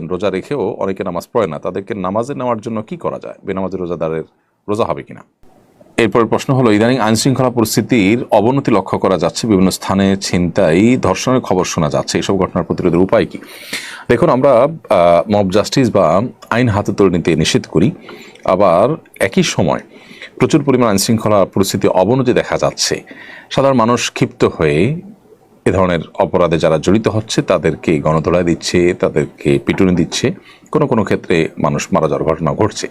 রোজা রেখেও অনেকে নামাজ পড়ে না। তাদেরকে নামাজে নেওয়ার জন্য কি করা যায়? বেনামাজের রোজাদারের রোজা হবে কিনা? এরপরের প্রশ্ন হলো, ইদানিং আইন শৃঙ্খলা পরিস্থিতির অবনতি লক্ষ্য করা যাচ্ছে, বিভিন্ন স্থানে ছিনতাই, ধর্ষণের খবর শোনা যাচ্ছে। এসব ঘটনার প্রতিরোধের উপায় কি? দেখুন, আমরা মব জাস্টিস বা আইন হাতে তুলে নিতে নিষেধ করি। আবার একই সময় প্রচুর পরিমাণ আইন শৃঙ্খলা পরিস্থিতি অবনতি দেখা যাচ্ছে। সাধারণ মানুষ ক্ষিপ্ত হয়ে এ ধরনের অপরাধে যারা জড়িত হচ্ছে, তাদেরকে গণধোলাই দিচ্ছে, তাদেরকে পিটুনি দিচ্ছে। কোনো কোনো ক্ষেত্রে মানুষ মারা যাওয়ার ঘটনা ঘটছে।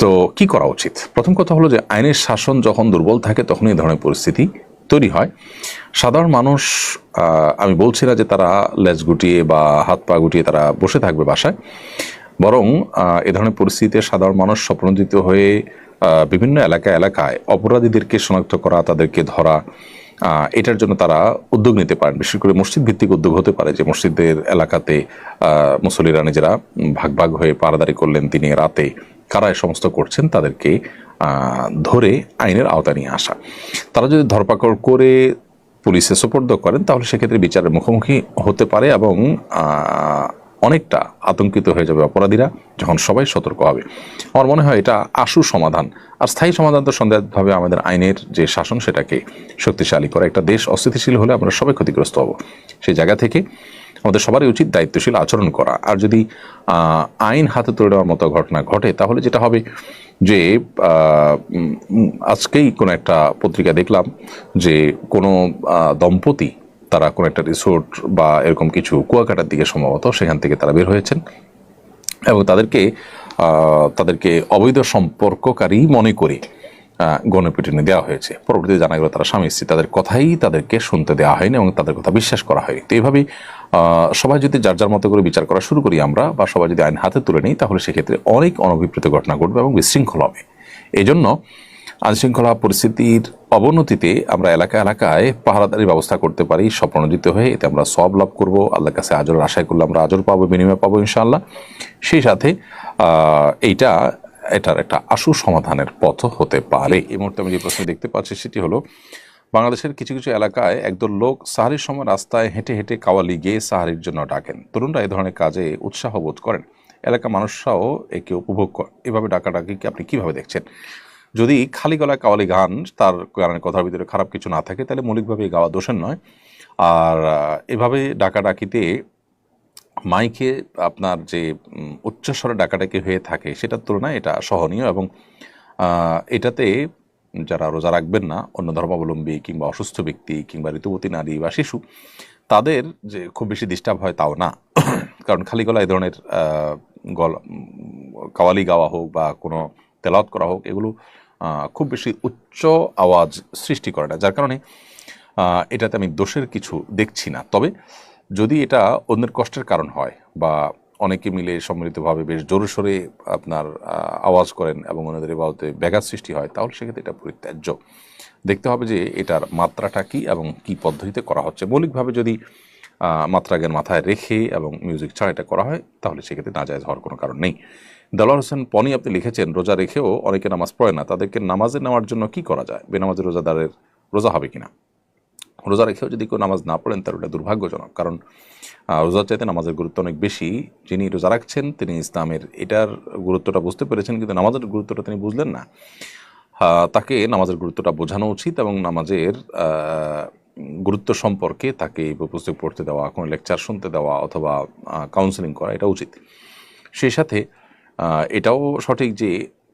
তো কি করা উচিত? প্রথম কথা হলো যে, আইনের শাসন যখন দুর্বল থাকে, তখন এই ধরনের পরিস্থিতি তৈরি হয়। সাধারণ মানুষ আমি বলছি না যে তারা লেজ গুটিয়ে বা হাত পা গুটিয়ে তারা বসে থাকবে বাসায়। বরং এ ধরনের পরিস্থিতিতে সাধারণ মানুষ স্বপ্নজিত হয়ে বিভিন্ন এলাকা এলাকায় অপরাধীদেরকে শনাক্ত করা, তাদেরকে ধরা এটার জন্য তারা উদ্যোগ নিতে পারেন। বিশেষ করে মসজিদ ভিত্তিক উদ্যোগ হতে পারে যে মসজিদের এলাকাতে মুসল্লিরা নিজেরা ভাগ ভাগ হয়ে পারাদারি করলেন তিনি রাতে। কারা এ সমস্ত করছেন তাদেরকে ধরে আইনের আওতা নিয়ে আসা। তারা যদি ধরপাকড় করে পুলিশে সোপর্দ করেন, তাহলে সেক্ষেত্রে বিচারের মুখোমুখি হতে পারে এবং অনেকটা আতঙ্কিত হয়ে যাবে অপরাধীরা যখন সবাই সতর্ক হবে। আমার মনে হয় এটা আশু সমাধান। আর স্থায়ী সমাধান তো সন্দেহভাবে আমাদের আইনের যে শাসন সেটাকে শক্তিশালী করা। একটা দেশ অস্থিতিশীল হলে আমরা সবাই ক্ষতিগ্রস্ত হব। সেই জায়গা থেকে আমাদের সবারই উচিত দায়িত্বশীল আচরণ করা। আর যদি আইন হাতে তুলে নেওয়ার মতো ঘটনা ঘটে, তাহলে যেটা হবে যে আজকেই কোনো একটা পত্রিকা দেখলাম যে কোনো দম্পতি তারা কোনো একটা রিসোর্ট বা এরকম কিছু কুয়াকাটার দিকে সম্ভবত সেখান থেকে তারা বের হয়েছেন এবং তাদেরকে তাদেরকে অবৈধ সম্পর্ককারী মনে করে গণপিটুনি দেওয়া হয়েছে। পরবর্তীতে জানা গেল তারা স্বামী স্ত্রী, তাদের কথাই তাদেরকে শুনতে দেওয়া হয়নি এবং তাদের কথা বিশ্বাস করা হয়নি। তো এইভাবেই সবাই যদি যার যার মতো করে বিচার করা শুরু করি আমরা বা সবাই যদি আইন হাতে তুলে নিই, তাহলে সেক্ষেত্রে অনেক অনভিপ্রেত ঘটনা ঘটবে এবং বিশৃঙ্খল হবে। এই জন্য আইনশৃঙ্খলা পরিস্থিতির অবনতিতে আমরা এলাকা এলাকায় পাহারাদারির ব্যবস্থা করতে পারি, স্বপ্নজিত হয়ে এতে আমরা সব লাভ করব। আল্লাহর কাছে আজর, আশায় করলে আমরা আজর পাবো, বিনিময় পাবো ইনশাআল্লাহ। সেই সাথে এইটা, এটার একটা আশু সমাধানের পথ হতে পারে। এই মুহূর্তে আমি যে প্রশ্ন দেখতে পাচ্ছি সেটি হলো, বাংলাদেশের কিছু কিছু এলাকায় একদল লোক সাহারির সময় রাস্তায় হেঁটে হেঁটে কাওয়ালি গিয়ে সাহারির জন্য ডাকেন। তরুণরা এই ধরনের কাজে উৎসাহ বোধ করেন। এলাকার মানুষরাও একে উপভোগ করে, এভাবে ডাকাডাকিকে আপনি কীভাবে দেখছেন? যদি খালি গলায় কাওয়ালি গান তার কারণে কথার ভিতরে খারাপ কিছু না থাকে, তাহলে মৌলিকভাবে গাওয়া দোষের নয়। আর এভাবে ডাকাডাকিতে মাইকে আপনার যে উচ্চস্বরে ডাকাডাকি হয়ে থাকে সেটার তুলনায় এটা সহনীয় এবং এটাতে যারা রোজা রাখবেন না, অন্য ধর্মাবলম্বী কিংবা অসুস্থ ব্যক্তি কিংবা ঋতুবতী নারী বা শিশু, তাদের যে খুব বেশি ডিস্টার্ব হয় তাও না। কারণ খালি গলা এ ধরনের গলা কাওয়ালি গাওয়া হোক বা কোনো তেলাওয়াত করা হোক, এগুলো খুব বেশি উচ্চ আওয়াজ সৃষ্টি করে না। যার কারণে এটাতে আমি দোষের কিছু দেখছি না। তবে যদি এটা অন্যের কষ্টের কারণ হয় বা অনেকে মিলে সম্মিলিতভাবে বেশ জোরে সোরে আপনার আওয়াজ করেন এবং ওনাদের বাবদে ব্যাঘাত সৃষ্টি হয়, তাহলে সেক্ষেত্রে এটা পরিত্যাজ্য। দেখতে হবে যে এটার মাত্রাটা কি এবং কি পদ্ধতিতে করা হচ্ছে। মৌলিকভাবে যদি মাত্রাজ্ঞান মাথায় রেখে এবং মিউজিক ছাড়া এটা করা হয়, তাহলে সেক্ষেত্রে নাজায়জ হওয়ার কোনো কারণ নেই। দেলোয়ার হোসেন পনি আপনি লিখেছেন, রোজা রেখেও অনেকে নামাজ পড়ে না। তাদেরকে নামাজে নেওয়ার জন্য কি করা যায়? বেনামাজের রোজাদারের রোজা হবে কিনা? রোজা রেখেও যদি কেউ নামাজ না পড়েন তার ওটা দুর্ভাগ্যজনক। কারণ রোজার চাইতে নামাজের গুরুত্ব অনেক বেশি। যিনি রোজা রাখছেন, তিনি ইসলামের, এটার গুরুত্বটা বুঝতে পেরেছেন, কিন্তু নামাজের গুরুত্বটা তিনি বুঝলেন না। তাকে নামাজের গুরুত্বটা বোঝানো উচিত এবং নামাজের গুরুত্ব সম্পর্কে তাকে এই পুস্তক পড়তে দেওয়া, কোনো লেকচার শুনতে দেওয়া অথবা কাউন্সেলিং করা, এটা উচিত। সেই সাথে এটাও সঠিক যে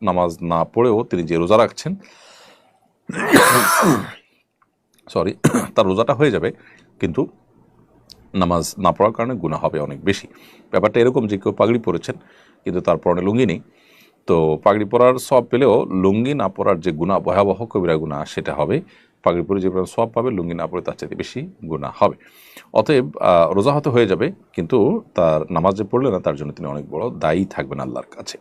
নামাজ না পড়েও তিনি যে রোজা রাখছেন সরি তার রোজাটা হয়ে যাবে, কিন্তু নামাজ না পড়ার কারণে গুণা হবে অনেক বেশি। ব্যাপারটা এরকম যে কেউ পাগড়ি পরেছেন, কিন্তু তার পরনে লুঙ্গি নেই। তো পাগড়ি পরার সব পেলেও লুঙ্গি না পরার যে গুণা ভয়াবহ কবিরা গুণা সেটা হবে পাগড়ি পরে যে পরিমাণ সব পাবে, লুঙ্গি না পরে তার চাইতে বেশি গুণা হবে। অতএব রোজা হয়তো হয়ে যাবে, কিন্তু তার নামাজ যে পড়লে না, তার জন্য তিনি অনেক বড় দায়ী থাকবেন আল্লাহর কাছে।